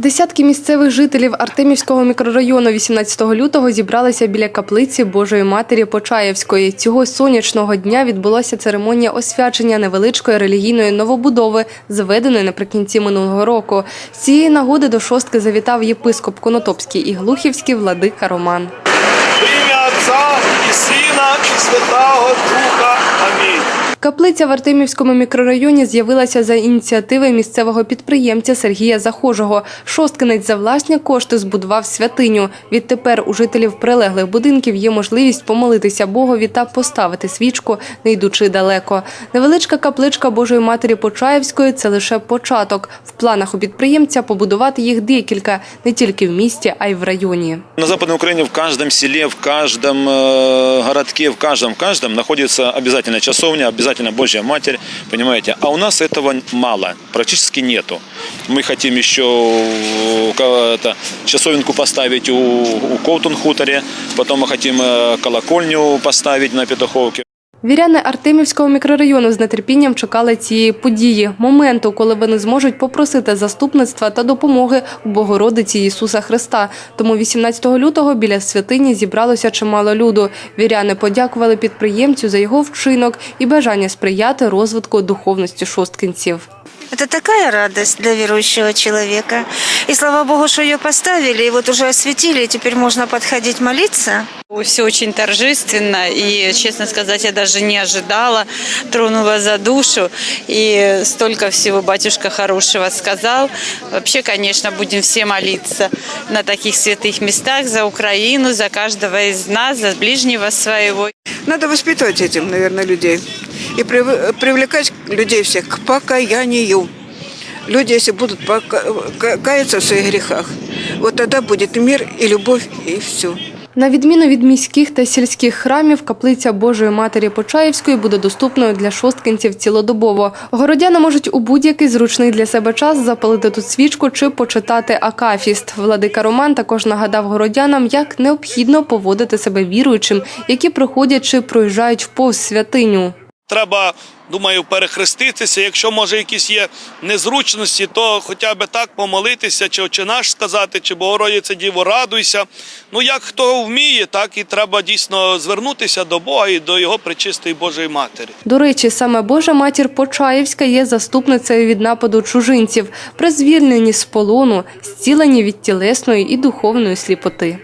Десятки місцевих жителів Артемівського мікрорайону 18 лютого зібралися біля каплиці Божої Матері Почаєвської. Цього сонячного дня відбулася церемонія освячення невеличкої релігійної новобудови, зведеної наприкінці минулого року. З цієї нагоди до шостки завітав єпископ Конотопський і Глухівський владика Роман. Ім'я Отця і Сина, і Святого Духа. Каплиця в Артемівському мікрорайоні з'явилася за ініціативи місцевого підприємця Сергія Захожого. Шосткинець за власні кошти збудував святиню. Відтепер у жителів прилеглих будинків є можливість помолитися Богові та поставити свічку, не йдучи далеко. Невеличка капличка Божої Матері Почаївської – це лише початок. В планах у підприємця побудувати їх декілька, не тільки в місті, а й в районі. На Западной Украине в каждом селе, в каждом э, городке, в каждом, в каждом находится обязательно часовня, обязательно Божья Матерь, понимаете? А у нас этого мало, практически нету. Мы хотим еще э, это, часовенку поставить у, у Ковтун-хуторе, потом мы хотим э, колокольню поставить на Петуховке. Віряни Артемівського мікрорайону з нетерпінням чекали цієї події, моменту, коли вони зможуть попросити заступництва та допомоги у Богородиці Ісуса Христа. Тому 18 лютого біля святині зібралося чимало люду. Віряни подякували підприємцю за його вчинок і бажання сприяти розвитку духовності шосткинців. Это такая радость для верующего человека. И слава Богу, что ее поставили, и вот уже осветили, и теперь можно подходить молиться. Все очень торжественно, и, честно сказать, я даже не ожидала, тронула за душу, и столько всего батюшка хорошего сказал. Вообще, конечно, будем все молиться на таких святых местах за Украину, за каждого из нас, за ближнего своего. Надо воспитывать этим, наверное, людей. И прив- привлекать людей всех к покаянию. Люди, если будут пока- ка- каяться в своих грехах, вот тогда будет мир и любовь, и все. На відміну від міських та сільських храмів, каплиця Божої Матері Почаївської буде доступною для шосткинців цілодобово. Городяни можуть у будь-який зручний для себе час запалити тут свічку чи почитати акафіст. Владика Роман також нагадав городянам, як необхідно поводити себе віруючим, які приходять чи проїжджають в святиню. Треба, думаю, перехреститися. Якщо може якісь є незручності, то хоча б так помолитися, чи «Отче наш сказати, чи Богородице Діво, радуйся. Ну як хто вміє, так і треба дійсно звернутися до Бога і до його пречистої Божої Матері. До речі, саме Божа матір Почаївська є заступницею від нападу чужинців, при звільненні з полону, зцілені від тілесної і духовної сліпоти.